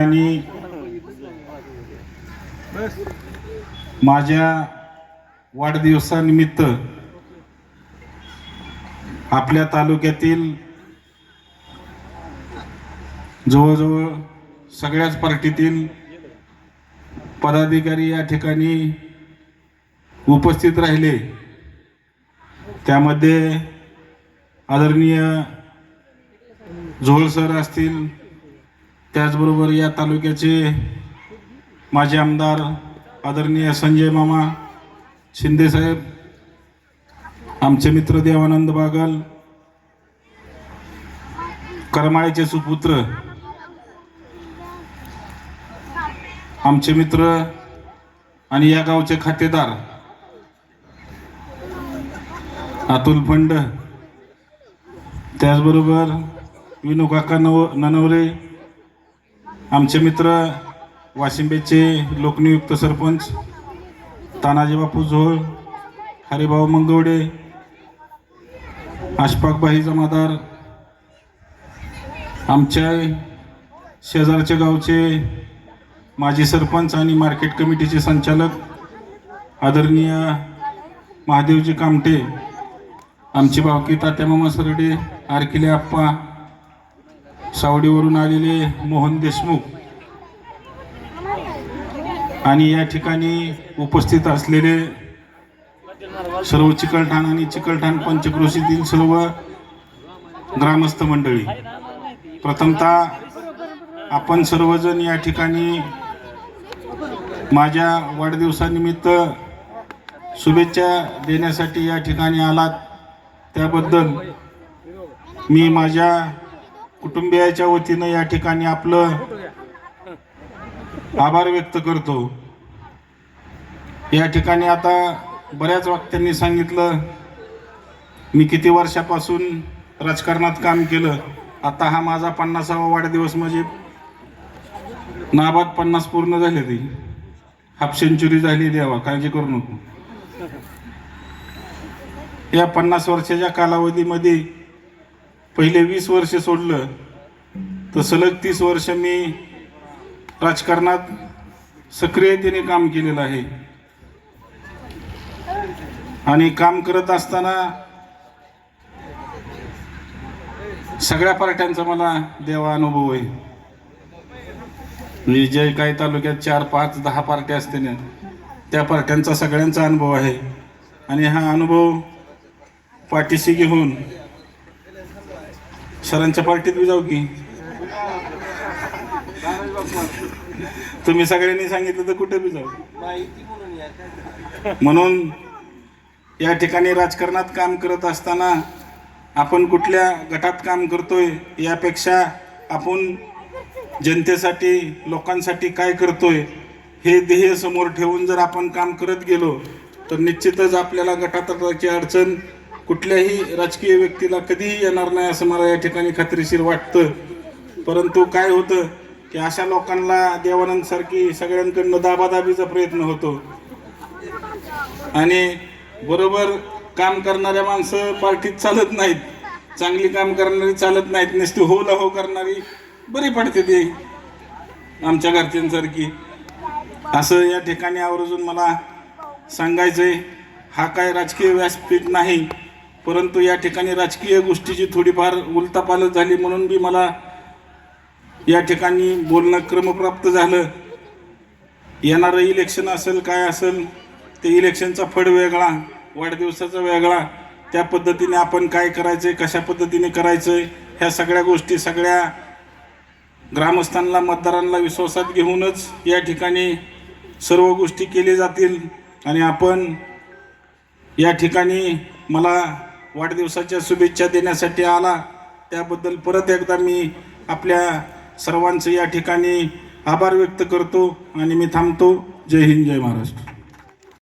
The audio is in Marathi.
आणि माझ्या वाढदिवसानिमित्त आपल्या तालुक्यातील जवळजवळ सगळ्याच पार्टीतील पदाधिकारी या ठिकाणी उपस्थित राहिले. त्यामध्ये आदरणीय झोळ सर असतील त्याचबरोबर या तालुक्याचे माजी आमदार आदरणीय संजय मामा शिंदेसाहेब आमचे मित्र देवानंद बागल करमाळीचे सुपुत्र आमचे मित्र आणि या गावचे खातेदार अतुल फंड त्याचबरोबर विनू काका नव ननवरे आमचे मित्र वाशिंबेचे लोकनियुक्त सरपंच तानाजी बापू झोळ हरिभाऊ मंगवडे आशपाकबाई जमादार आमच्या शेजारच्या गावचे माजी सरपंच आणि मार्केट कमिटीचे संचालक आदरणीय महादेवजी कामटे आमची भावकी तात्यामामा सरडे आरकिले आप्पा सावडीवरून आलेले मोहन देशमुख. आणि या ठिकाणी उपस्थित असलेले सर्व चिकलठाण आणि चिकलठाण पंचक्रोशीतील सर्व ग्रामस्थ मंडळी. प्रथमतः आपण सर्वजण या ठिकाणी माझ्या वाढदिवसानिमित्त शुभेच्छा देण्यासाठी या ठिकाणी आलात. त्याबद्दल मी माझ्या कुटुंबियाच्या वतीनं या ठिकाणी आपलं आभार व्यक्त करतो. या ठिकाणी आता बऱ्याच वक्त्यांनी सांगितलं मी किती वर्षापासून राजकारणात काम केलं आता हा माझा पन्नासावा वाढदिवस म्हणजे नाबाद पन्नास पूर्ण झाले ती. हाफ सेंचुरी झाली देवा काळजी करू नको. या पन्नास वर्षाच्या कालावधीमध्ये पहिले वीस वर्ष सोडलं तर सलग तीस वर्ष मी राजकारणात सक्रियतेने काम केलेलं आहे. आणि काम करत असताना सगळ्या पार्ट्यांचा मला देवा अनुभव आहे. म्हणजे जे काही तालुक्यात चार पाच दहा पार्ट्या असते ना त्या पार्ट्यांचा सगळ्यांचा अनुभव आहे. आणि हा अनुभव पाठीशी घेऊन सरांच्या पार्टीत बी जाऊ की. तुम्ही सगळ्यांनी सांगितलं तर कुठे बी जाऊ. म्हणून या ठिकाणी राजकारणात काम करत असताना आपण कुठल्या गटात काम करतोय यापेक्षा आपण जनतेसाठी लोकांसाठी काय करतोय हे ध्येय समोर ठेवून जर आपण काम करत गेलो तर निश्चितच आपल्याला गटातटाची अडचण कुठल्याही राजकीय व्यक्तीला कधीही येणार नाही असं मला या ठिकाणी खात्रीशीर वाटतं. परंतु काय होतं की अशा लोकांना देवानंद सारखी सगळ्यांकडनं दाबादाबीचा प्रयत्न होतो. आणि बरोबर काम करणाऱ्या माणसं पार्टीत चालत नाहीत. चांगली काम करणारी चालत नाहीत. नुसती हो ला हो करणारी बरी पडते ती आमच्या घरच्यांसारखी. असं या ठिकाणी आवर्जून मला सांगायचंय हा काय राजकीय व्यासपीठ नाही परंतु या ठिकाणी राजकीय गोष्टीची थोडीफार उलतापालत झाली म्हणून बी मला या ठिकाणी बोलणं क्रमप्राप्त झालं. येणारं इलेक्शन असेल काय असेल ते इलेक्शनचा फड वेगळा वाढदिवसाचा वेगळा त्या पद्धतीने आपण काय करायचंय कशा पद्धतीने करायचंय ह्या सगळ्या गोष्टी सगळ्या ग्रामस्थांना मतदारांना विश्वासात घेऊनच या ठिकाणी सर्व गोष्टी केली जातील. आणि आपण या ठिकाणी मला वाढदिवसाच्या शुभेच्छा देण्यासाठी आला. त्याबद्दल परत एकदा मी आपल्या सर्वांचं या ठिकाणी आभार व्यक्त करतो आणि मी थांबतो. जय हिंद जय महाराष्ट्र.